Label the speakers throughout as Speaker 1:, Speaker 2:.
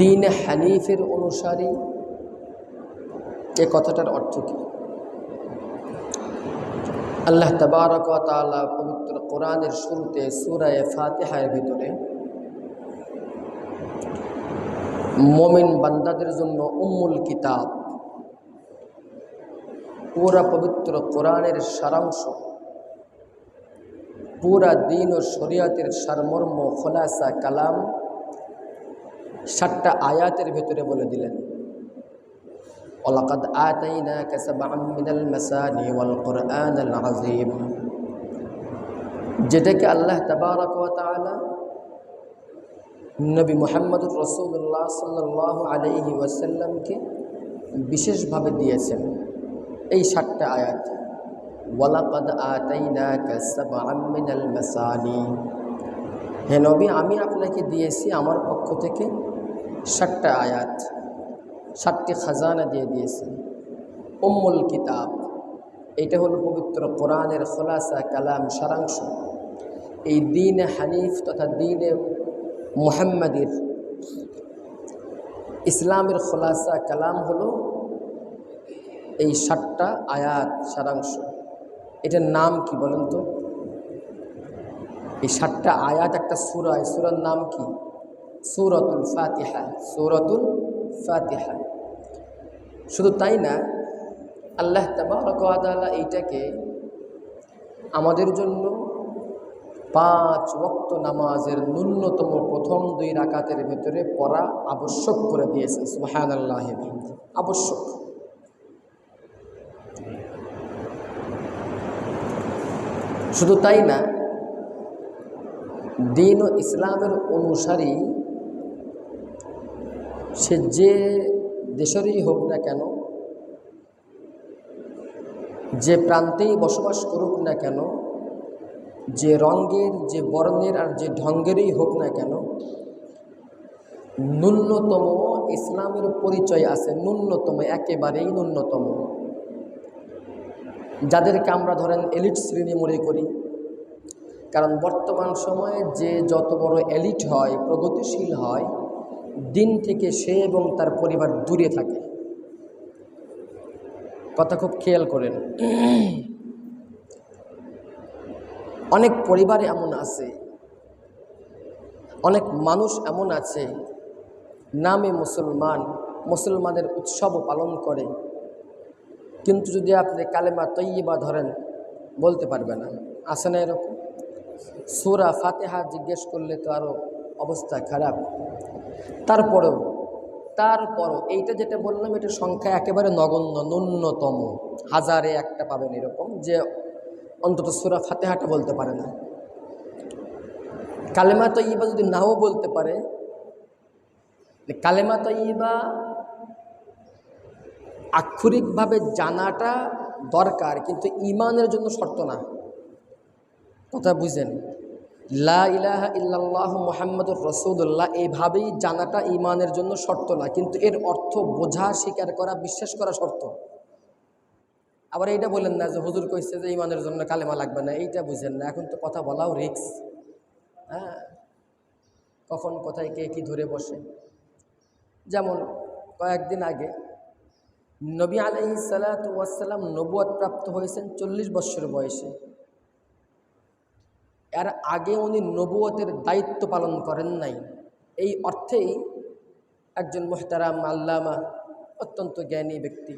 Speaker 1: দিন হানিফের অনুসারী, এ কথাটার অর্থ কী? আল্লাহ তবারক তাআলা পবিত্র কোরআনের শুরুতে সূরায়ে ফাতিহার ভিতরে মোমিন বান্দাদের জন্য উম্মুল কিতাব, পুরা পবিত্র কোরআনের সারাংশ, পুরা দিন ও শরিয়াতের সারমর্ম, খোলাসা কালাম সাতটা আয়াতের ভেতরে বলে দিলেন ولقد آتيناك سبعا من المثاني والقرآن العظيم যেটাকে আল্লাহ তাবারক ওয়া তাআলা নবী মুহাম্মদুর রসুল্লাহ সাল্লাহ আলাইহি ওয়াসাল্লামকে বিশেষভাবে দিয়েছেন এই সাতটা আয়াত ওয়ালাকাদ আতাইনাকা সাবআম মিনাল মাসানি হে নবী আমি আপনাকে দিয়েছি আমার পক্ষ থেকে সাতটা আয়াত সাতটি খাজানা দিয়ে দিয়েছেন উম্মুল কিতাব, এটা হলো পবিত্র কোরআনের খোলাসা, কালাম, সারাংশ। এই দিনে হানিফ তথা দিনে মুহাম্মাদির ইসলামের খোলাসা, কালাম হলো এই সাতটা আয়াত, সারাংশ। এটার নাম কি বলেন তো? এই সাতটা আয়াত একটা সুরা, এই সুরার নাম কি? সুরতুল ফাতিহা, সৌরতুল ফাতিহা। শুধু তাই না, আল্লাহ তাবারকালা এইটাকে আমাদের জন্য পাঁচ ওক্ত নামাজের ন্যূনতম প্রথম দুই রাকাতের ভেতরে পড়া আবশ্যক করে দিয়েছে। সুহান আল্লাহ আবশ্যক। শুধু তাই না, দিন ও ইসলামের অনুসারী সে যে দেশেরই হোক না কেন, যে প্রান্তেই বসবাস করুক না কেন, যে রঙ্গের যে বর্ণের আর যে ঢঙ্গেরই হোক না কেন, ন্যূনতম ইসলামের পরিচয় আছে, ন্যূনতম, একেবারেই ন্যূনতম। যাদেরকে আমরা ধরেন এলিট শ্রেণি মনে করি, কারণ বর্তমান সময়ে যে যত বড় এলিট হয়, প্রগতিশীল হয় দিন থেকে সে এবং তার পরিবার দূরে থাকে। কথা খুব খেয়াল করেন। অনেক পরিবারে এমন আছে, অনেক মানুষ এমন আছে, নামে মুসলমান, মুসলমানের উৎসবও পালন করে, কিন্তু যদি আপনি কালেমা তৈবা ধরেন, বলতে পারবে না। আসে না এরকম? সুরা ফাতেহা জিজ্ঞেস করলে তো আরও অবস্থা খারাপ। তারপরেও, তারপরও, এইটা যেটা বললাম এটা সংখ্যা একেবারে নগণ্য, ন্যূনতম। হাজারে একটা পাবেন এরকম, যে অন্তত সুরা ফাতেহাটা বলতে পারে না। কালেমা তৈবা যদি নাও বলতে পারে কালেমা তৈবা আক্ষরিকভাবে জানাটা দরকার, কিন্তু ইমানের জন্য শর্ত না। কথা বুঝেন? লা ইলাহা মোহাম্মদুর রসুল্লাহ এইভাবেই জানাটা ইমানের জন্য শর্ত না, কিন্তু এর অর্থ বোঝা, স্বীকার করা, বিশ্বাস করা শর্ত। আবার এইটা বলেন না যে হুজুর কইছে যে ইমানের জন্য কালেমা লাগবে না, এইটা বুঝেন না, এখন তো কথা বলাও রিক্স হ্যাঁ কখন, কোথায়, কে কী ধরে বসে। যেমন কয়েকদিন আগে নবী আলহি সালাতাম নবুয়াদ প্রাপ্ত হয়েছেন চল্লিশ বৎসর বয়সে। এর আগে উনি নবুয়তের দায়িত্ব পালন করেন নাই। এই অর্থেই একজন মোহতারাম আল্লামা অত্যন্ত জ্ঞানী ব্যক্তি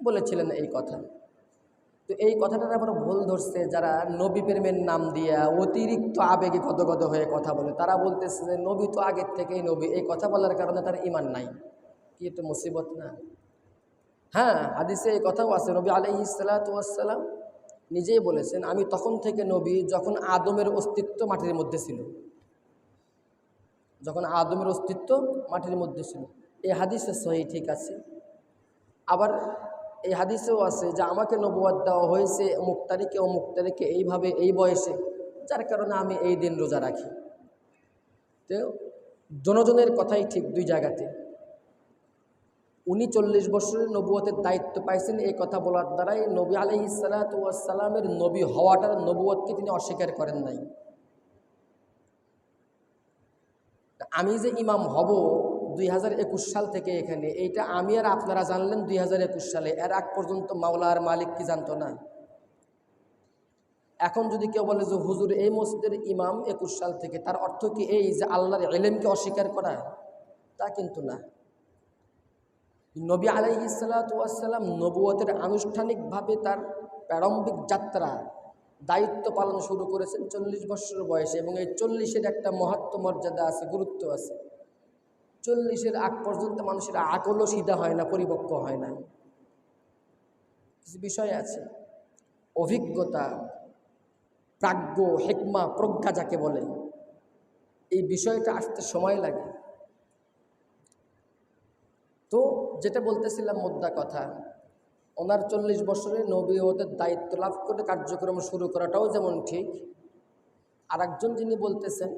Speaker 1: বলেছিলেন এই কথা। তো এই কথাটা আবার ভুল ধরছে, যারা নবী প্রেমের নাম দিয়া অতিরিক্ত আবেগে গদগদ হয়ে কথা বলে, তারা বলতেছে যে নবী তো আগের থেকেই নবী, এই কথা বলার কারণে তার ইমান নাই। কি একটু মুসিবত না? হ্যাঁ হাদিসে এই কথাও আছে, নবী আলহি সালাতাম নিজেই বলেছেন, আমি তখন থেকে নবী যখন আদমের অস্তিত্ব মাটির মধ্যে ছিল। যখন আদমের অস্তিত্ব মাটির মধ্যে ছিল। এই হাদিসে সহি ঠিক আছে। আবার এই হাদিসেও আছে যে, আমাকে নবুয়াদ দেওয়া হয়েছে অমুক তারিখে অমুক তারিখে, এইভাবে, এই বয়সে, যার কারণে আমি এই দিন রোজা রাখি। তো জনজনের কথাই ঠিক দুই জায়গাতে। উনি চল্লিশ বছরের নবুয়তের দায়িত্ব পাইছেন এই কথা বলার দ্বারাই নবী আলহি সালাতামের নবী হওয়াটার নবুয়তকে তিনি অস্বীকার করেন নাই। আমি যে ইমাম হব দুই হাজার একুশ সাল থেকে এখানে, এইটা আমি আর আপনারা জানলেন দুই হাজার একুশ সালে। এর আগ পর্যন্ত মাওলা আর মালিক কি জানতো না? এখন যদি কেউ বলে যে, হুজুর, এই মসজিদের ইমাম একুশ সাল থেকে, তার অর্থ কি এই যে আল্লাহর এলেমকে অস্বীকার করা? তা কিন্তু না। নবী আলাইহি সালাতাম নবুয়তের আনুষ্ঠানিকভাবে তার প্রারম্ভিক যাত্রা, দায়িত্ব পালন শুরু করেছেন চল্লিশ বছর বয়সে এবং এই চল্লিশের একটা মহত্ব মর্যাদা আছে, গুরুত্ব আছে। চল্লিশের আগ পর্যন্ত মানুষের আকলও সিধা হয় না পরিপক্ক হয় না। কিছু বিষয় আছে। অভিজ্ঞতা, প্রাজ্ঞ, হেকমা, প্রজ্ঞা যাকে বলে, এই বিষয়টা আসতে সময় লাগে তো যেটা বলতেছিলাম মোদ্দা কথা, ওনার চল্লিশ বছরে নবী ওদের দায়িত্ব লাভ করে কার্যক্রম শুরু করাটাও যেমন ঠিক আর একজন যিনি বলতেছেন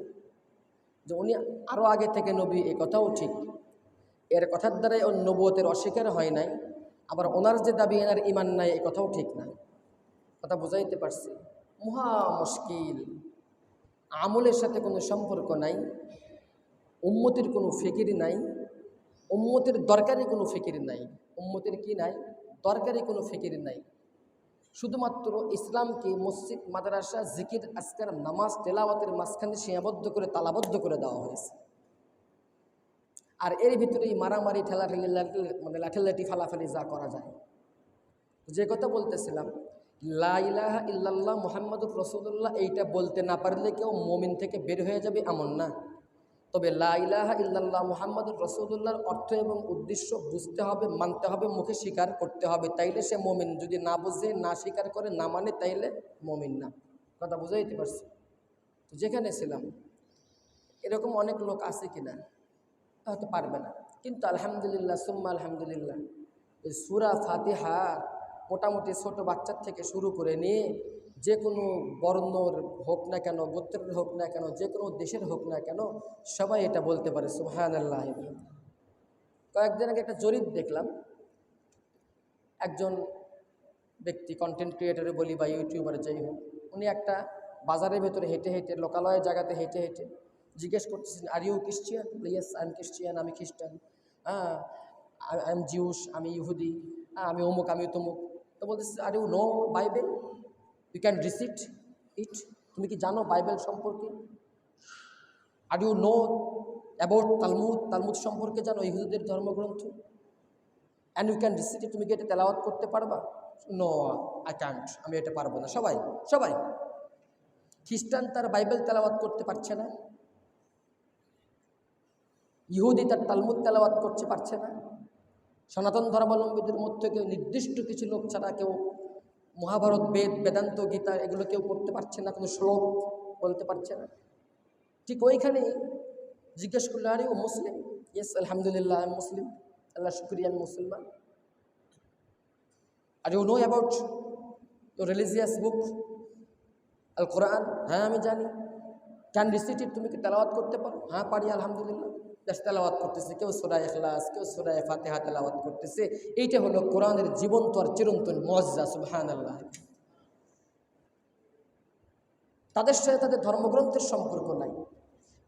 Speaker 1: যে উনি আরও আগে থেকে নবী, এ কথাও ঠিক। এর কথার দ্বারাই ওর নবতের অস্বীকার হয় নাই, আবার ওনার যে দাবি, এনার ইমান নাই, এ কথাও ঠিক না কথা বুঝাইতে পারছি? মহা মুশকিল। আমলের সাথে কোনো সম্পর্ক নাই, উম্মতির কোনো ফিকির নাই উম্মতের দরকারি কোনো ফিকির নাই। উম্মতের কি নাই? দরকারি কোনো ফিকির নাই। শুধুমাত্র ইসলামকে মসজিদ, মাদ্রাসা, জিকির, আজকার, নামাজ, তেলাওয়াতের মাঝখানে সীমাবদ্ধ করে, তালাবদ্ধ করে দেওয়া হয়েছে। আর এর ভিতরেই মারামারি, ঠেলাঠেলি মানে লাঠেলাঠি, ফালাফালি যা করা যায়। যে কথা বলতেছিলাম লাইলাহা ইল্লাল্লাহ মোহাম্মদুর রসুল্লাহ এইটা বলতে না পারলে কেউ মমিন থেকে বের হয়ে যাবে এমন না। তবে লাইলাহা ইল্লাল্লাহ মোহাম্মদুর রসুল্লাহর অর্থ এবং উদ্দেশ্য বুঝতে হবে, মানতে হবে, মুখে স্বীকার করতে হবে। তাইলে সে মমিন। যদি না বুঝে, না স্বীকার করে, না মানে তাইলে মমিন না। কথা বুঝাইতে পারছি? তো যেখানে ছিলাম, এরকম অনেক লোক আছে কিনা? হয়তো পারবে না। কিন্তু আলহামদুলিল্লাহ, সুম্মা আলহামদুলিল্লাহ সুরা ফাতিহা মোটামুটি ছোট বাচ্চার থেকে শুরু করে নিয়ে যে কোনো বর্ণর হোক না কেন, গোত্রের হোক না কেন, যে কোনো দেশের হোক না কেন, সবাই এটা বলতে পারে সুহান আল্লাহ কয়েকদিন আগে একটা জরিপ দেখলাম। একজন ব্যক্তি কন্টেন্ট ক্রিয়েটারে বলি বা ইউটিউবারে যাই হোক, উনি একটা বাজারের ভেতরে হেঁটে হেঁটে লোকালয়ের জায়গাতে হেঁটে হেঁটে জিজ্ঞেস করতেছেন are you Christian yes I am Christian আমি খ্রিস্টান। হ্যাঁ আই এম জিউস আমি ইহুদি হ্যাঁ আমি অমুক, আমি তমুক। তো বলতেছি are you know Bible you can recite it তুমি কি জানো বাইবেল সম্পর্কে? Are you know about Talmud Talmud সম্পর্কে জানো? ইহুদিদের ধর্মগ্রন্থ? And you can recite it তুমি কি এটা তেলাওয়াত করতে পারবা? নো আই ক্যান্ট আমি এটা পারব না। সবাই সবাই। খ্রিস্টান তার বাইবেল তেলাওয়াত করতে পারছে না। ইহুদি তার তালমুদ তেলাওয়াত করতে পারছে না। সনাতন ধর্মাবলম্বীদের মধ্যে কেউ নির্দিষ্ট কিছু লোক ছাড়া কেউ মহাভারত, বেদ, বেদান্ত, গীতা এগুলো কেউ পড়তে পারছে না, কোনো শ্লোক বলতে পারছে না। ঠিক ওইখানে জিজ্ঞেস করলে, আরে ও মুসলিম? ইয়েস আলহামদুলিল্লাহ আমি মুসলিম আল্লাহ শুক্রিয়া আমি মুসলমান. আর ইউ নো অ্যাবাউট তো রিলিজিয়াস বুক আল কোরআন হ্যাঁ আমি জানি। ক্যান রিসিট তুমি কি তেলাওয়াত করতে পারো? হ্যাঁ পারি, আলহামদুলিল্লাহ। তেলাওয়াত করতেছে, কেউ সোরায় এখলাস কেউ সোরায় ফাতেহা তেলাওয়াত করতেছে। এইটা হলো কোরআনের জীবন্ত আর চিরন্তন মজ্জা সুবহান আল্লাহ তাদের সাথে তাদের ধর্মগ্রন্থের সম্পর্ক নাই।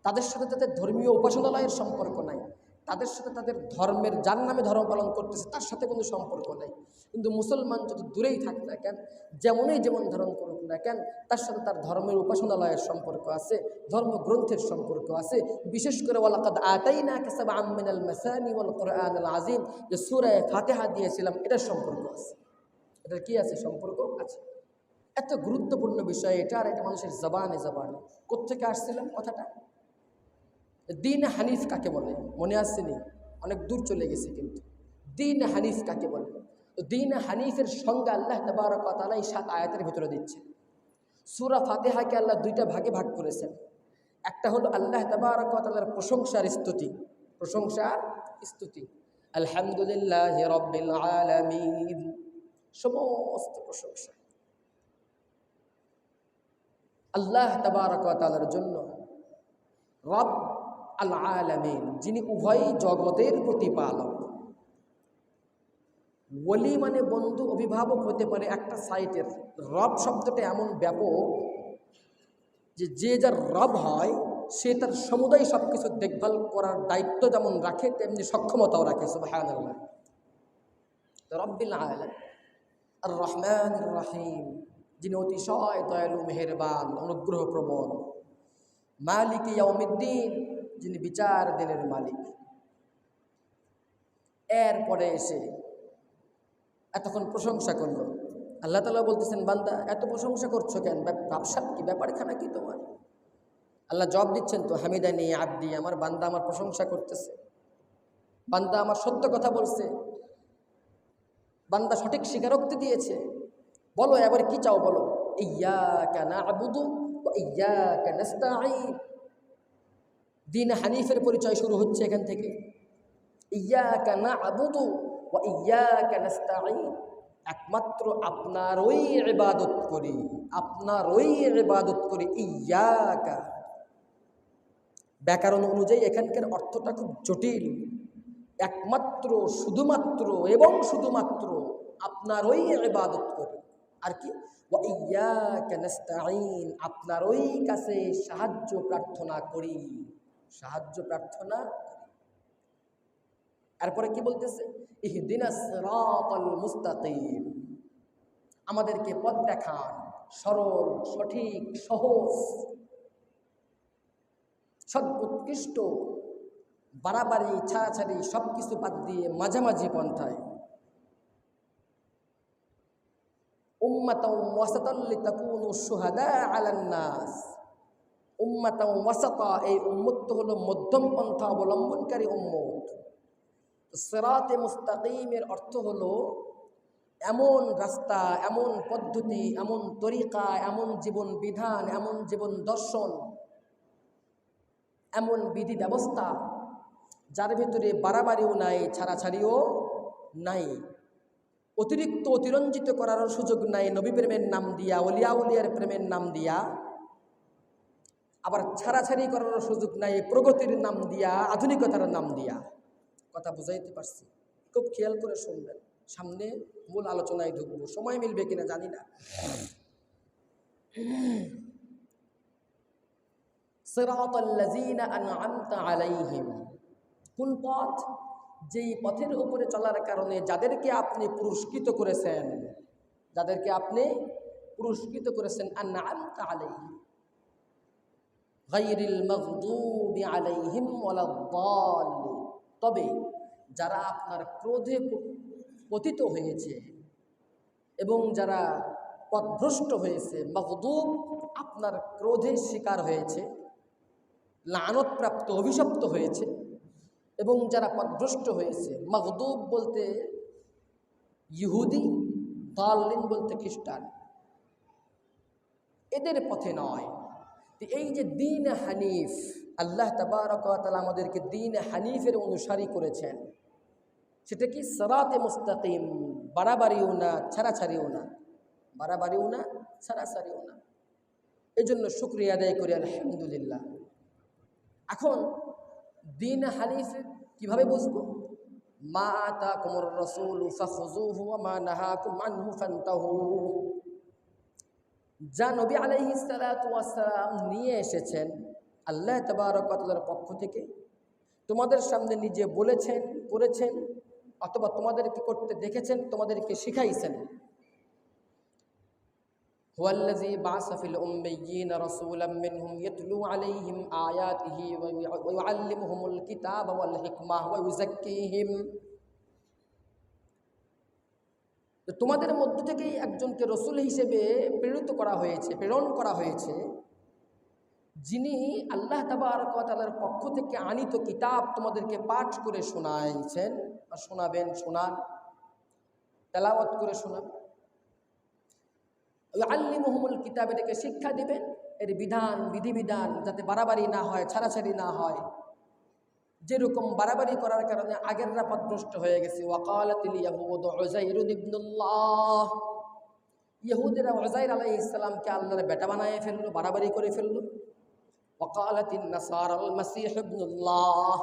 Speaker 1: তাদের সাথে তাদের ধর্মীয় উপাসনালয়ের সম্পর্ক নাই। তাদের সাথে তাদের ধর্মের যার নামে ধর্ম পালন করতেছে, তার সাথে কোনো সম্পর্ক নাই। কিন্তু মুসলমান যত দূরেই থাক না কেন, যেমনই যেমন ধারণ করুক না কেন? তার সাথে তার ধর্মের উপাসনালয়ের সম্পর্ক আছে, ধর্মগ্রন্থের সম্পর্ক আছে। বিশেষ করে ওয়ালাকাদ আতাই না কেসাব আমিনাল মাসানি ওয়াল কোরআন আল আজিম যে সুরায় ফাতেহা দিয়েছিলাম, এটার সম্পর্ক আছে। এটার কি আছে? সম্পর্ক আছে। এত গুরুত্বপূর্ণ বিষয় এটা আর এটা মানুষের জবানে জবানে। কোথেকে আসছিলাম কথাটা? দিন হানিফ কাকে বলে? মনে আসছেনি অনেক দূর চলে গেছে কিন্তু। দিন হানিফ কাকে বলে? দিন হানিফের সঙ্গে আল্লাহ তবারকালা এই সাত আয়াতের ভিতরে দিচ্ছে। সুরা ফাতেহাকে আল্লাহ দুইটা ভাগে ভাগ করেছেন। একটা হলো আল্লাহ তবারকালার প্রশংসার স্তুতি প্রশংসার স্তুতি। আলহামদুলিল্লাহ আলামিন, সমস্ত প্রশংসা। আল্লাহ তবারকালার জন্য রব আল আলামিন, যিনি উভয় জগতের প্রতিপালক ওলি মানে বন্ধু অভিভাবক হতে পারে একটা সাইটের। রব শব্দটা এমন ব্যাপক যে যে যার রব হয়, সে তার সমুদায় সব কিছু দেখভাল করার দায়িত্ব যেমন রাখে, তেমনি সক্ষমতাও রাখে আল্লাহ রব্বিল আর রহমান রাহিম, যিনি অতিশয় দয়ালু, মেহেরবান অনুগ্রহ প্রবণ মালিক ইয়াউমিদ্দিন, যিনি বিচার দিনের মালিক। এরপরে এসে এতক্ষণ প্রশংসা করল। আল্লাহ তালা বলতেছেন, বান্দা, এত প্রশংসা করছ কেন? ব্যবসা কি? ব্যাপারখানা কি তোমার? আল্লাহ জব দিচ্ছেন, তো হামিদানি আব্দি, আমার বান্দা আমার প্রশংসা করতেছে। বান্দা আমার সত্য কথা বলছে। বান্দা সঠিক স্বীকারোক্তি দিয়েছে। বলো, এবার কি চাও বলো? ইয়া কেন আবুদু ইয়া কেন দিন হানিফের পরিচয় শুরু হচ্ছে এখান থেকে। ইয়া কেন আবুদু ইয়া কেন একমাত্র আপনার ওই ইবাদত করি, আপনার ওই ইবাদত করি, ইয়াকা। ব্যাকরণ অনুযায়ী এখানকার অর্থটা খুব জটিল। একমাত্র, শুধুমাত্র এবং শুধুমাত্র আপনার ওই ইবাদত করি। আর কি? আপনার ওই কাছে সাহায্য প্রার্থনা করি। সাহায্য প্রার্থনা এরপরে কি বলতেছে? মুস্তাকিম। আমাদেরকে পথ দেখান, সরল, সঠিক, সহজ। সর্বোৎকৃষ্ট বাড়াবাড়ি, ছাড়াছাড়ি সব কিছু বাদ দিয়ে মাঝামাঝি পন্থায়। উম্মাতাও সুহাদা আলান্নাস এই উম্মত হলো মধ্যম পন্থা অবলম্বনকারী উম্মত। সেরাতে মুস্তাকিমের অর্থ হলো এমন রাস্তা, এমন পদ্ধতি, এমন তরিকা, এমন জীবন বিধান, এমন জীবন দর্শন, এমন বিধি ব্যবস্থা, যার ভিতরে বাড়াবাড়িও নাই, ছাড়াছাড়িও নাই। অতিরিক্ত অতিরঞ্জিত করারও সুযোগ নাই নবী প্রেমের নাম দিয়া, অলিয়া উলিয়ার প্রেমের নাম দিয়া। আবার ছাড়াছাড়ি করারও সুযোগ নাই, প্রগতির নাম দিয়া, আধুনিকতার নাম দিয়া। কথা বুঝাইতে পারছি। খুব খেয়াল করে শুনবেন। সামনে মূল আলোচনায় ঢুকবো। সময় মিলবে কিনা জানি না। আলাইহিম। কোন পথ? যেই পথের উপরে চলার কারণে যাদেরকে আপনি পুরস্কৃত করেছেন, যাদেরকে আপনি পুরস্কৃত করেছেন আলাইহিম। আলাইহিম ওয়ালাদ তবে যারা আপনার ক্রোধে পতিত হয়েছে এবং যারা পথভ্রষ্ট হয়েছে মকদুব আপনার ক্রোধের শিকার হয়েছে, লানতপ্রাপ্ত অভিশপ্ত হয়েছে এবং যারা পথভ্রষ্ট হয়েছে মকদুব বলতে ইহুদি দালিন বলতে খ্রিস্টান। এদের পথে নয়। এই যে দিন হানিফ আল্লাহ তাবারকাল আমাদেরকে দিন হানিফের অনুসারী করেছেন। সেটা কি সরাতে মুস্তাকিম, বাড়াবাড়িও না, ছাড়াছাড়িও না? বাড়াবাড়িও না, ছাড়াছাড়িও না। এই জন্য শুক্রিয়া আদায় করি, আলহামদুলিল্লাহ। এখন দিন হানিফ কীভাবে বুঝব? মা আতা কুমর রসুল মা যা নবী আলাইহি সালাম নিয়ে এসেছেন আল্লাহ তবারকতার পক্ষ থেকে তোমাদের সামনে নিজে বলেছেন, করেছেন অথবা তোমাদেরকে করতে দেখেছেন, তোমাদেরকে শিখাইছেন। তোমাদের মধ্য থেকেই একজনকে রসুল হিসেবে প্রেরিত করা হয়েছে, প্রেরণ করা হয়েছে। যিনি আল্লাহ তাবার পক্ষ থেকে আনিত কিতাব তোমাদেরকে পাঠ করে শোনাইছেন বা শোনাবেন, শোনান, তেলাওয়াত করে শোনান। ওই আল্লি মোহাম্মল কিতাব এটাকে শিক্ষা দিবেন, এর বিধান, বিধিবিধান যাতে বাড়াবাড়ি না হয়, ছাড়াছাড়ি না হয়। যেরকম বাড়াবাড়ি করার কারণে আগের আগেররা পদভ্রষ্ট হয়ে গেছে। ওয়াকালাতিল ইয়াহুদ উযাইরুন ইবনুল্লাহ। ইহুদিরা ওজাইর আলাই ইসলামকে আল্লাহর বেটা বানায় ফেলল, বাড়াবাড়ি করে ফেলল। ওকালাতিন নাসার আল মাসিহ ইবনুল্লাহ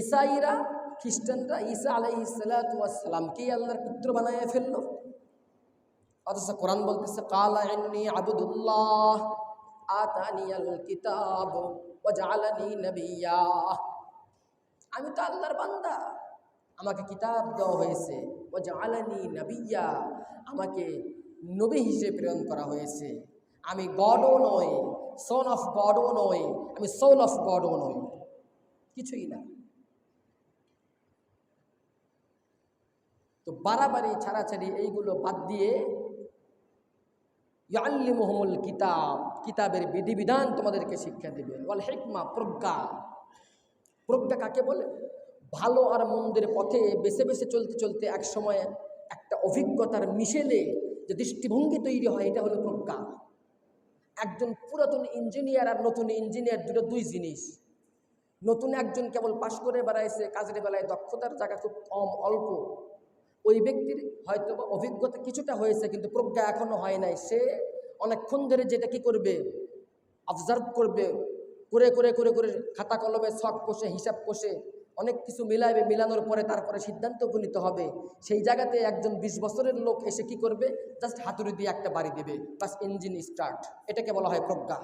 Speaker 1: ঈসাইরা খ্রিস্টানরা ঈসা আলাইহি সালাতামকেই আল্লাহর পুত্র বানায় ফেলল। অথচ কোরআন বলতেছে, কালা ইন্নি আবুদুল্লাহ আতানিয়াল কিতাব ওয়াজআলানি নাবিয়্যা আমি তো আল্লাহর বান্দা। আমাকে কিতাব দেওয়া হয়েছে ওয়াজআলানি নাবিয়্যা আমাকে নবী হিসেবে প্রেরণ করা হয়েছে। আমি গডও নই সন অফ গডও নই, আমি সোল অফ গডও নই। কিছুই না। তো বাড়াবাড়ি, ছাড়াছাড়ি এইগুলো বাদ দিয়ে ইয়াল্লি মোহাম্মল কিতাব, কিতাবের বিধিবিধান তোমাদেরকে শিক্ষা দেবে। ওয়াল হেকমা, প্রজ্ঞা। প্রজ্ঞা কাকে বলে? ভালো আর মন্দের পথে বেছে বেছে চলতে চলতে এক সময় একটা অভিজ্ঞতার মিশেলে যে দৃষ্টিভঙ্গি তৈরি হয়, এটা হলো প্রজ্ঞা। একজন পুরাতন ইঞ্জিনিয়ার আর নতুন ইঞ্জিনিয়ার দুটো দুই জিনিস। নতুন একজন কেবল পাশ করে বেড়াইছে, কাজের বেলায় দক্ষতার জায়গা খুব কম, অল্প। ওই ব্যক্তির হয়তো অভিজ্ঞতা কিছুটা হয়েছে, কিন্তু প্রজ্ঞা এখনও হয় নাই। সে অনেকক্ষণ ধরে যেটা কি করবে অবজার্ভ করবে, করে করে করে করে খাতা কলমে শখ কষে, হিসাব কষে অনেক কিছু মিলাইবে, মিলানোর পরে তারপরে সিদ্ধান্ত উপনীত হবে। সেই জায়গাতে একজন বিশ বছরের লোক এসে কি করবে? জাস্ট হাতুড়ি দিয়ে একটা বাড়ি দেবে। Bus engine start. এটাকে বলা হয় প্রজ্ঞা।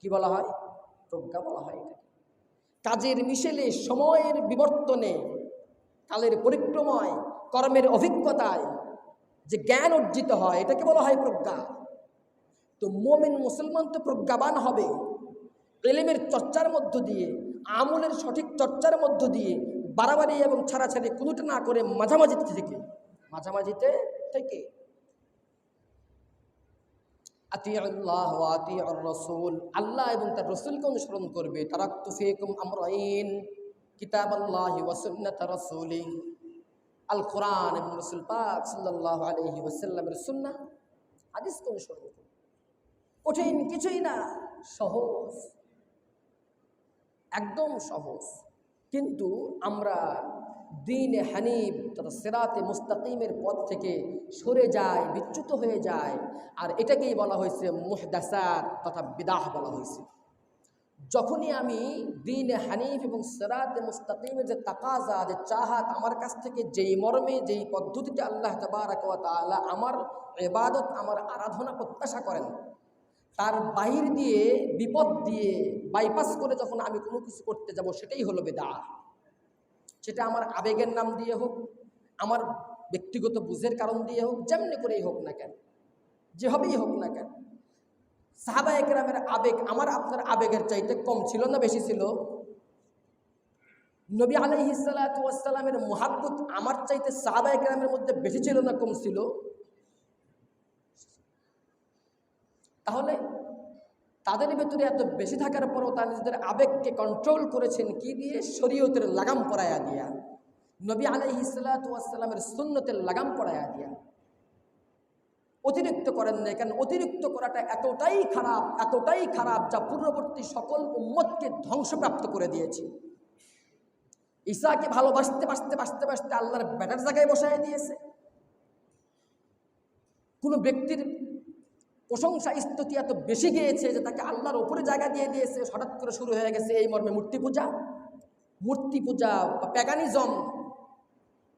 Speaker 1: কি বলা হয়? প্রজ্ঞা বলা হয় এটাকে। কাজের মিশেলে, সময়ের বিবর্তনে, কালের পরিক্রমায়, কর্মের অভিজ্ঞতায় যে জ্ঞান অর্জিত হয়, এটাকে বলা হয় প্রজ্ঞা। তো মোমিন মুসলমান তো প্রজ্ঞাবান হবে। এলেমের চর্চার মধ্য দিয়ে আমলের সঠিক চর্চার মধ্য দিয়ে বাড়াবাড়ি এবং ছাড়াছাড়ি কোনোটা না করে মাঝামাঝিতে থেকে মাঝামাঝিতে থেকে। আল্লাহ এবং তার রসুলকে অনুসরণ করবে। কিতাব আল্লাহ আল কোরআন এবং রসুল পাক অনুসরণ কঠিন কিছুই না, সহজ। একদম সহজ। কিন্তু আমরা দিন হানিফ তথা সেরাতে মুস্তাকিমের পথ থেকে সরে যায় বিচ্যুত হয়ে যায় আর এটাকেই বলা হয়েছে মুহদাসাত তথা বিদাহ বলা হয়েছে। যখনই আমি দিন হানিফ এবং সেরাতে মুস্তাকিমের যে তাকাজা, যে চাহাত আমার কাছ থেকে, যেই মর্মে, যেই পদ্ধতিতে আল্লাহ তাআলা আমার এবাদত আমার আরাধনা প্রত্যাশা করেন, তার বাহির দিয়ে, বিপদ দিয়ে বাইপাস করে যখন আমি কোনো কিছু করতে যাব, সেটাই হলো বেদা সেটা আমার আবেগের নাম দিয়ে হোক, আমার ব্যক্তিগত বুঝের কারণ দিয়ে হোক, যেমনি করেই হোক না কেন, যেভাবেই হোক না কেন সাহাবা একরামের আবেগ আমার আপনার আবেগের চাইতে কম ছিল না বেশি ছিল? নবী আলহিসাল্লামের মোহাব্বত আমার চাইতে সাহাবা একরামের মধ্যে বেশি ছিল না কম ছিল? তাহলে তাদের ভেতরে এত বেশি থাকার পরও তারা নিজেদের আবেগকে কন্ট্রোল করেছেন কি দিয়ে? শরীয়তের লাগাম পড়াইয়া দিয়া। নবী আলহি সাল্লাতামের সুন্নতের লাগাম পড়াইয়া দিয়া। অতিরিক্ত করেন নাই, কারণ অতিরিক্ত করাটা এতটাই খারাপ এতটাই খারাপ যা পূর্ববর্তী সকল উম্মতকে ধ্বংসপ্রাপ্ত করে দিয়েছে। ঈশাকে ভালোবাসতে, বাসতে বাসতে বাসতে আল্লাহর ব্যাটার জায়গায় বসায় দিয়েছে। কোনো ব্যক্তির প্রশংসা স্তুতি এত বেশি গিয়েছে যে তাকে আল্লাহর ওপরে জায়গা দিয়ে দিয়েছে। হঠাৎ করে শুরু হয়ে গেছে এই মর্মে মূর্তি পূজা। মূর্তি পূজা বা প্যাগানিজম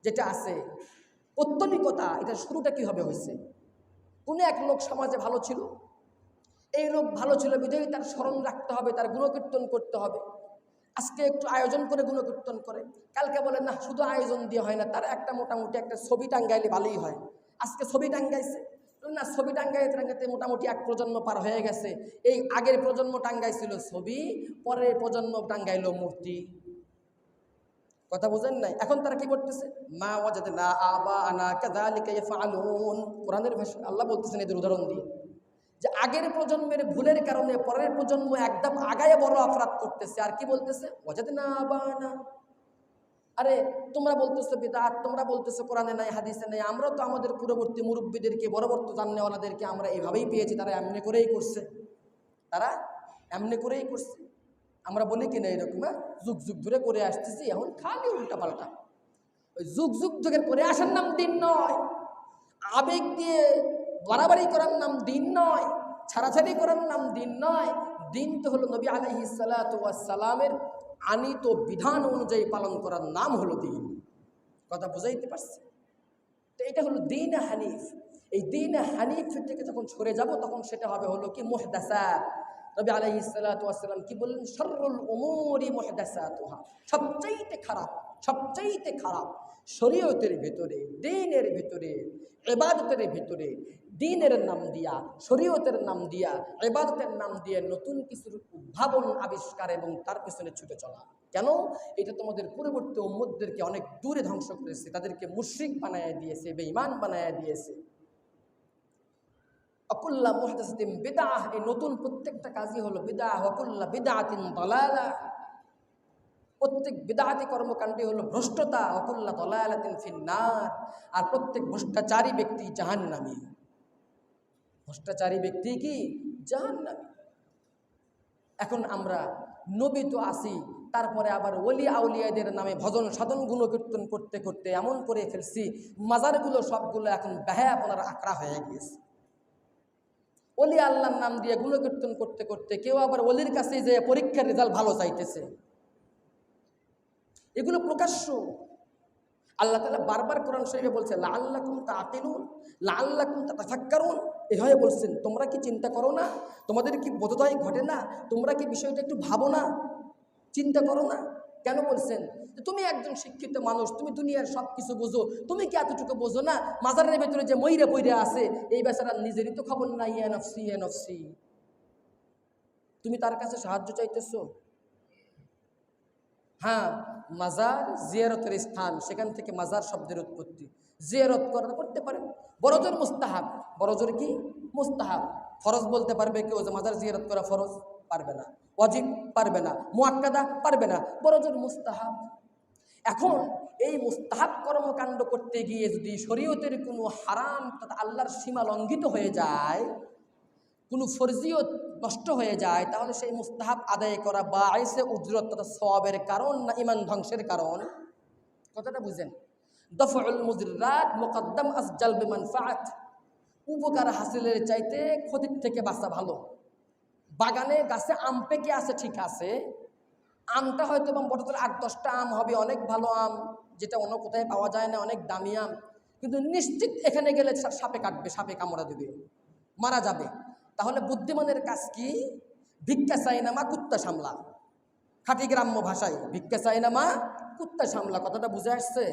Speaker 1: যেটা আছে, পত্তলিকতা এটা শুরুটা কীভাবে হয়েছে? কোনো এক লোক সমাজে ভালো ছিল? এই লোক ভালো ছিল বিজয়ী তার স্মরণ রাখতে হবে, তার গুণকীর্তন করতে হবে। আজকে একটু আয়োজন করে গুণকীর্তন করে। কালকে বলে, না, শুধু আয়োজন দিয়ে হয় না, তার একটা মোটামুটি একটা ছবি টাঙ্গাইলে ভালোই হয়। আজকে ছবি টাঙ্গাইছে। না, ছবি টাঙ্গাইতে টাঙ্গাইতে মোটামুটি এক প্রজন্ম পার হয়ে গেছে। এই আগের প্রজন্ম টাঙ্গাইছিল ছবি, পরের প্রজন্ম টাঙ্গাইলো মূর্তি। কথা বুঝেন নাই? এখন তারা কি করতেছে? মা ওয়াজাদ না আবা আনা কাযালিকা ইয়াফআলুন। কোরআনের ভাষা আল্লাহ বলতেছেন এদের উদাহরণ দিয়ে, যে আগের প্রজন্মের ভুলের কারণে পরের প্রজন্ম একদম আগায় বড় অপরাধ করতেছে। আর কি বলতেছে? ওয়াজাদ না আবা আনা আরে, তোমরা বলতেছো বিদাত, তোমরা বলতেছো কোরআনে নাই, হাদিসে নাই আমরা তো আমাদের পূর্ববর্তী মুরব্বীদেরকে, বড়বর্ত জাননেওয়ালাদেরকে আমরা এভাবেই পেয়েছি, তারা এমনি করেই করছে। তারা এমনি করেই করছে। আমরা বলি কিনা এরকম হ্যাঁ? যুগ যুগ ধরে করে আসতেছি, এখন খালি উল্টা পাল্টা ওই যুগ যুগ যুগের করে আসার নাম দিন নয়। আবেগ দিয়ে বাড়াবাড়ি করার নাম দিন নয়। ছাড়াছাড়ি করার নাম দিন নয়। দিন তো হলো নবী আলহি সালামের আনিত বিধান অনুযায়ী পালন করার নাম হলো দিন। কথা বুঝাইতে পারছি? তো এটা হলো দিন হানিফ। এই দিন হানিফ থেকে যখন সরে যাব, তখন সেটা হবে হলো কি মোহদাসা। নবী আলাই ইসালাতাম কি বললেন? সরল উমরি মুহদাসাতুহা। সবচাইতে খারাপ সবচাইতে খারাপ শরীয়তের ভিতরে, দিনের ভিতরে এবাদতের ভিতরে, দিনের নাম দিয়া, শরীয়তের নাম দিয়া এবাদতের নাম দিয়ে নতুন কিছুর উদ্ভাবন, আবিষ্কার এবং তার পেছনে ছুটে চলা। কেন? এটা তোমাদের পূর্ববর্তী উম্মদদেরকে অনেক দূরে ধ্বংস করেছে। তাদেরকে মুশ্রিক বানায় দিয়েছে, বেঈমান বানায় দিয়েছে। অকুল্লা মুহদাসিম বিদাহ, এই নতুন প্রত্যেকটা কাজই হলো বিদাহ। অকুল্লা বিদাতিন দলালা। প্রত্যেক বিদাহাতি কর্মকাণ্ডে হলো ভ্রষ্টতা, অকুল্লা দলালাতিন ফিন্নার। আর প্রত্যেক ভ্রষ্টাচারী ব্যক্তি জাহান্নামী। ভ্রষ্টাচারী ব্যক্তি কি? জাহান্নামী। এখন আমরা নবী তো আসি তারপরে আবার ওলি আউলিয়াদের নামে ভজন সাধন গুণকীর্তন করতে করতে এমন করে ফেলছি, মাজারগুলো সবগুলো এখন ব্যাহাপনার আঁকড়া হয়ে গেছে অলি আল্লাহর নাম দিয়ে গুণকীর্তন করতে করতে কেউ আবার অলির কাছে যে পরীক্ষার রেজাল্ট ভালো চাইতেছে। এগুলো প্রকাশ্য। আল্লাহ তালা বারবার কোরআন শরীফে বলছে লা আল্লাহ কুম তা আতিলুন লা আল্লাহ কুম তা তাফাক্কারুন এভাবে বলছেন, তোমরা কি চিন্তা করো না? তোমাদের কি বোধোদয় ঘটে না? তোমরা কি বিষয়টা একটু ভাবো না? চিন্তা করো না? কেন বলছেন? তুমি একজন শিক্ষিত মানুষ, তুমি দুনিয়ার সব কিছু বোঝো, তুমি কি এতটুকু বোঝো না? মাজারের ভেতরে যে ময়রা পইরে আছে, এই বেচারা নিজেরই তো খবর নাই ইয়ে নফসি ইয়ে নফসি। তুমি তার কাছে সাহায্য চাইতেছো? হ্যাঁ মাজার জিয়ারতের স্থান, সেখান থেকে মাজার শব্দের উৎপত্তি। জিয়ারত করা করতে পারেন। বড়জোর মুস্তাহাব। বড়জোর কি? মুস্তাহাব। ফরজ বলতে পারবে কেউ যে মাজার জিয়ারত করা ফরজ? পারবে না। অজিব পারবে না। মুয়াক্কাদা পারবে না। বড়জোর মুস্তাহাব। এখন এই মুস্তাহাব কর্মকাণ্ড করতে গিয়ে যদি শরীয়তের কোনো হারাম তথা আল্লাহর সীমা লঙ্ঘিত হয়ে যায় কোনো ফরজিয়ত নষ্ট হয়ে যায়, তাহলে সেই মুস্তাহাব আদায় করা বা আইসে উজরত তথা সবের কারণ না ইমান ধ্বংসের কারণ? কথাটা বুঝেন। দফউল মুজরাত মুকদ্দম আসজাল বিমানফাত উপকার হাসিলের চাইতে ক্ষতির থেকে বাঁচা ভালো। বাগানে গাছে আম পেকে আছে, ঠিক আছে। আমটা হয়তো বা বড়দের আট দশটা আম হবে, অনেক ভালো আম, যেটা অন্য কোথায় পাওয়া যায় না, অনেক দামি আম। কিন্তু নিশ্চিত এখানে গেলে সাপে কাটবে, সাপে কামড়া দেবে, মারা যাবে। তাহলে বুদ্ধিমানের কাজ কি? ভিক্ষা চাই না মা, কুত্তা সামলা। খাঁটি গ্রাম্য ভাষায়, ভিক্ষা চাই না মা, কুত্তা সামলা। কথাটা বুঝে আসছে?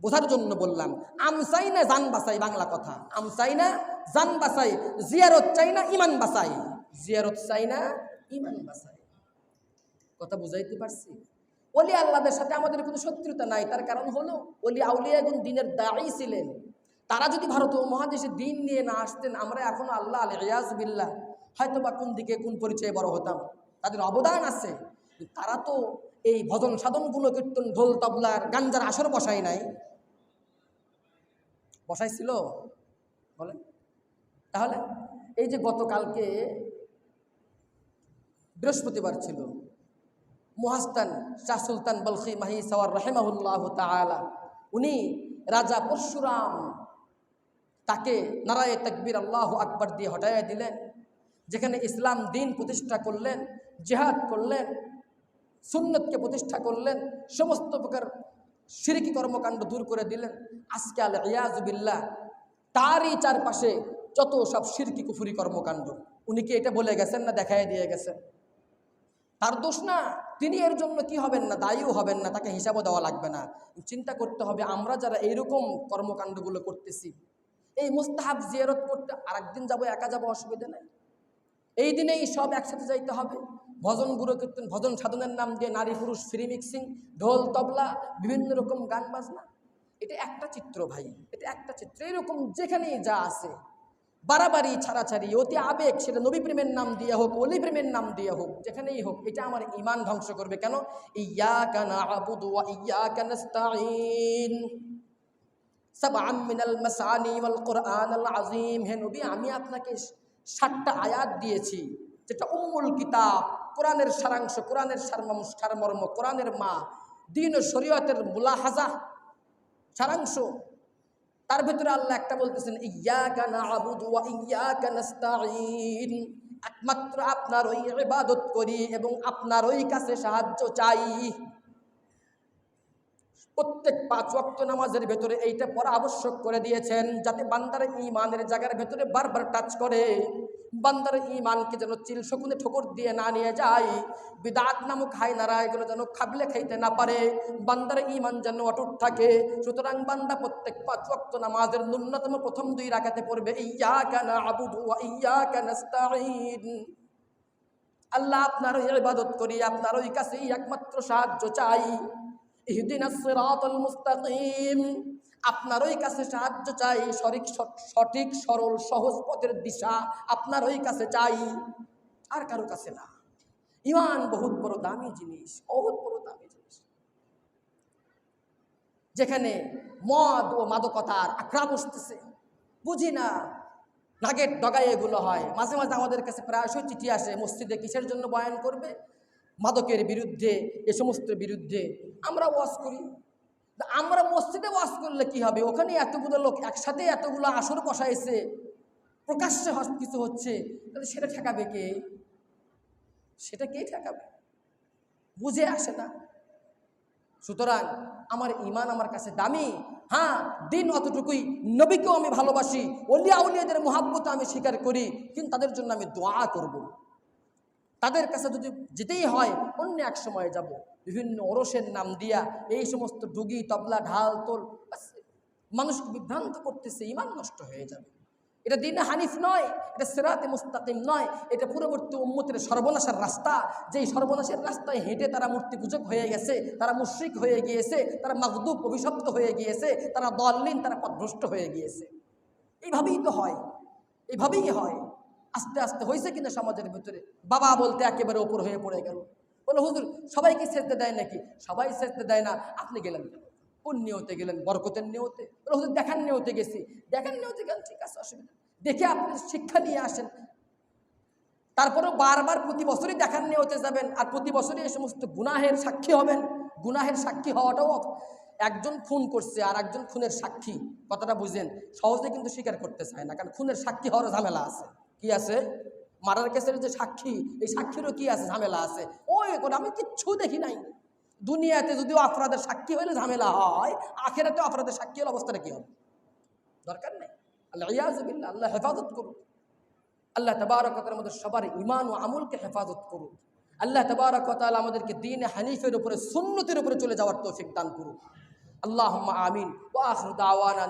Speaker 1: বোঝার জন্য বললাম, আম চাই না, জান বাসাই বাংলা কথা। আম চাই না, জান বাসাই জিয়ারত চাই না, ইমান বাসাই জিয়ারত চাই না, ইমান বাসাই কথা বুঝাইতে পারছি? অলি আল্লাহদের সাথে আমাদের কোনো শত্রুতা নাই। তার কারণ হলো অলি আউলিয়া এবং দিনের দায়ী ছিলেন। তারা যদি ভারত মহাদেশে দিন নিয়ে না আসতেন, আমরা এখনও আল্লাহ আল বিল্লাহ। হয়তো বা কোন দিকে কোন পরিচয়ে বড় হতাম। তাদের অবদান আছে। তারা তো এই ভজন সাধন গুণকীর্তন ঢোল, তবলার গাঞ্জার আসর বসায় নাই। বসাইছিল? বলেন। তাহলে এই যে গতকালকে বৃহস্পতিবার ছিল মুহাস্তান শাহ সুলতান বলখি মাহি সওয়ার রহেমাহুল্লাহ তালা উনি রাজা পরশুরাম তাকে নারায় তকবির আল্লাহ আকবর দিয়ে হটাইয়া দিলেন। যেখানে ইসলাম দিন প্রতিষ্ঠা করলেন, জেহাদ করলেন, সুন্নতকে প্রতিষ্ঠা করলেন, সমস্ত প্রকার সিরিকি কর্মকাণ্ড দূর করে দিলেন। আজকে আল ইয়াজুবিল্লাহ তারই চারপাশে যত সব সিরকি কুফুরি কর্মকাণ্ড, উনি কি এটা বলে গেছেন না দেখাই দিয়ে গেছেন? তার দোষ না, তিনি এর জন্য কি হবেন না, দায়ীও হবেন না, তাকে হিসাবও দেওয়া লাগবে না। চিন্তা করতে হবে, আমরা যারা এইরকম কর্মকাণ্ডগুলো করতেছি এই মুস্তাহাব জিয়ারত করতে আরেকদিন যাব, একা যাব, অসুবিধা নেই। এই দিনেই সব একসাথে যাইতে হবে। ভজন গুরু কীর্তন, ভজন সাধনের নাম দিয়ে নারী পুরুষ ফ্রি মিক্সিং ঢোল, তবলা, বিভিন্ন রকম গান বাজনা। এটা একটা চিত্র ভাই, এটা একটা চিত্র। এরকম যেখানেই যা আছে, বাড়াবাড়ি, ছাড়াছাড়ি, অতি আবেগ, সেটা নবী প্রেমের নাম দিয়ে হোক, অলি প্রেমের নাম দিয়ে হোক, যেখানেই হোক, এটা আমার ইমান ধ্বংস করবে। কেন? ইয়া কানা আবুদু ওয়া ইয়া কানাস্তাইন সাবআম মিনাল মাসানি ওয়াল কুরআনাল আযীম। হে নবী, আমি আপনাকে সাতটা আয়াত দিয়েছি। যেটা উম্মুল কিতাব, কোরআনের সারাংশ, কোরআনের সারমর্ম সারমর্ম, কোরআনের মা, দিন ও শরীয়তের মুলাহাজা, সারাংশ। তার ভিতরে আল্লাহ একটা বলতেছেন, ইয়াকা না'বুদু ওয়া ইয়াকা নাস্তাঈন। একমাত্র আপনার ওই ইবাদত করি এবং আপনার ওই কাছে সাহায্য চাই। প্রত্যেক পাঁচ ওয়াক্ত নামাজের ভেতরে এইটা পড়া আবশ্যক করে দিয়েছেন, যাতে বান্দার ইমানের জায়গার ভেতরে বারবার টাচ করে। বান্দার ইমানকে যেন চিল শকুনে ঠোকর দিয়ে না নিয়ে যায়। বিদাত নামক হাই নারা এগুলো যেন খাবলে খাইতে না পারে। বান্দার ইমান যেন অটুট থাকে। সুতরাং বান্দা প্রত্যেক পাঁচ ওয়াক্ত নামাজের ন্যূনতম প্রথম দুই রাখাতে পড়বে ইয়া কেন আবুদু ইয়া কেন আল্লাহ আপনার ইবাদত করি, আপনার ওই কাছেই একমাত্র সাহায্য চাই। মুস্তাকিম। আপনার ওই কাছে সাহায্য চাই, সঠিক সঠিক, সরল, সহজ পথের দিশা আপনার ওই কাছে চাই। আর কারও কাছে না। ইমান বহুত বড় দামি জিনিস, বহুত বড় দামি জিনিস। যেখানে মদ ও মাদকতার আক্রা বসতেছে বুঝি না নাগের ডগায় এগুলো হয়। মাঝে মাঝে আমাদের কাছে প্রায়শই চিঠি আসে, মসজিদে কিসের জন্য বয়ান করবে? মাদকের বিরুদ্ধে, এ সমস্ত বিরুদ্ধে আমরা ওয়াজ করি। আমরা মসজিদে ওয়াজ করলে কি হবে? ওখানে এতগুলো লোক একসাথে এতগুলো আসর বসাইছে, প্রকাশ্যে কিছু হচ্ছে, তাহলে সেটা ঠেকাবে কে? সেটা কে ঠেকাবে? বুঝে আসে না। সুতরাং আমার ইমান আমার কাছে দামি। হ্যাঁ দিন অতটুকুই। নবীকেও আমি ভালোবাসি। অলিয়া উলিয়াদের মহাব্বত আমি স্বীকার করি। কিন্তু তাদের জন্য আমি দোয়া করব। তাদের কাছে যদি যেতেই হয়, অন্য এক সময় যাব। বিভিন্ন ওরসের নাম দিয়া এই সমস্ত ডুগি, তবলা, ঢাল, তোল মানুষকে বিভ্রান্ত করতেছে, ইমান নষ্ট হয়ে যাবে। এটা দিন হানিফ নয়, এটা সেরাতে মুস্তাকিম নয়, এটা পূর্ববর্তী উম্মতের সর্বনাশের রাস্তা। যেই সর্বনাশের রাস্তায় হেঁটে তারা মূর্তি পূজক হয়ে গেছে, তারা মুশ্রিক হয়ে গিয়েছে, তারা মাগদুব, অভিশপ্ত হয়ে গিয়েছে, তারা দলিন তারা পদভ্রষ্ট হয়ে গিয়েছে। এইভাবেই তো হয়, এইভাবেই হয়। আস্তে আস্তে হয়েছে কিনা সমাজের ভিতরে? বাবা বলতে একেবারে ওপর হয়ে পড়ে গেল। বলে, হুজুর, সবাইকে সেজতে দেয় নাকি? সবাই সেজতে দেয় না। আপনি গেলেন কেন? নিয়তে গেলেন? বরকতের নিয়তে। বলে, হুজুর, দেখার নিয়তে গেছি। দেখার নিয়তে গেলেন? ঠিক আছে, অসুবিধা। দেখে আপনি শিক্ষা নিয়ে আসেন। তারপরেও বারবার প্রতি বছরই দেখার নিয়তে যাবেন আর প্রতি বছরই এই সমস্ত গুনাহের সাক্ষী হবেন। গুনাহের সাক্ষী হওয়াটাও একজন খুন করছে আর একজন খুনের সাক্ষী। কথাটা বুঝেন। সহজে কিন্তু স্বীকার করতে চায় না, কারণ খুনের সাক্ষী হওয়ার ঝামেলা আছে। কি আছে? মারার কেসের যে সাক্ষী, এই সাক্ষীরও কি আছে? ঝামেলা আছে। ওই করে আমি কিচ্ছু দেখি নাই। দুনিয়াতে যদিও অপরাধের সাক্ষী হলে ঝামেলা হয়, আখেরাতে অপরাধের সাক্ষী হলে অবস্থাটা কি হবে? দরকার নেই। আল্লাহ আল্লাহ হেফাজত করুন আল্লাহ তবারকতার মধ্যে সবার ইমান ও আমলকে হেফাজত করুন আল্লাহ তবারকতাল আমাদেরকে দিন হানিফের উপরে, সুন্নতির উপরে চলে যাওয়ার তৌফিক দান করুন আল্লাহ আমিন। ও আখর দাওয়ানা